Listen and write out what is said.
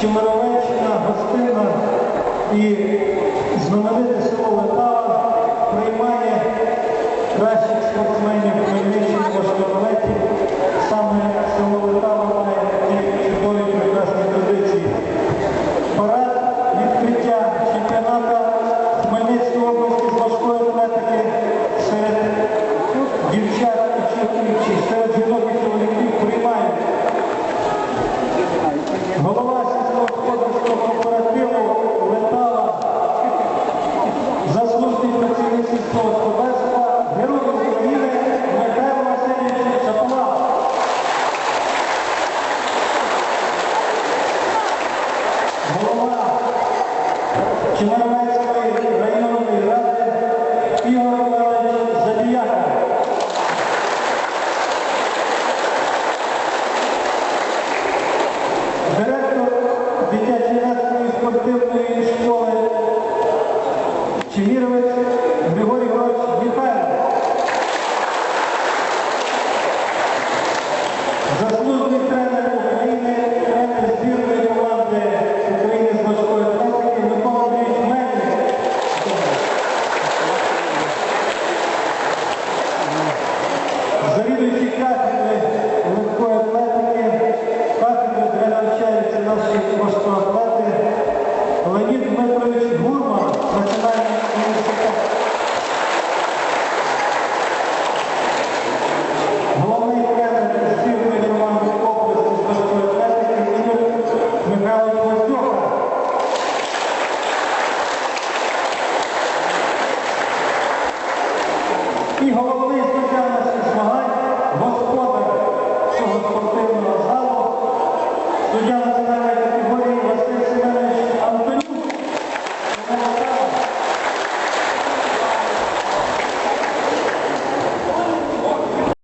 Чемеровеччина, гостина і знамените село Летава приймає кращих заслужений працівник сільського герой України Михайло Васильович. Голова Чемеровецької районної ради Ігор Забіяка. Директор дитячо-юнацької спортивної Чеміровець Григорій Григорович Михайлов. Заслужений тренер України, тренер збірної команди України з важкої атлетики Микола Андрійович Мельник. Завідуючий кафедри легкої атлетики, кафедри, де навчаються наші важкоатлети, Леонід Дмитрович Гурман, Національний університет. Головний тренер збірної команди області з важкої атлетики Ігор Михайлович Воздьоха. І головний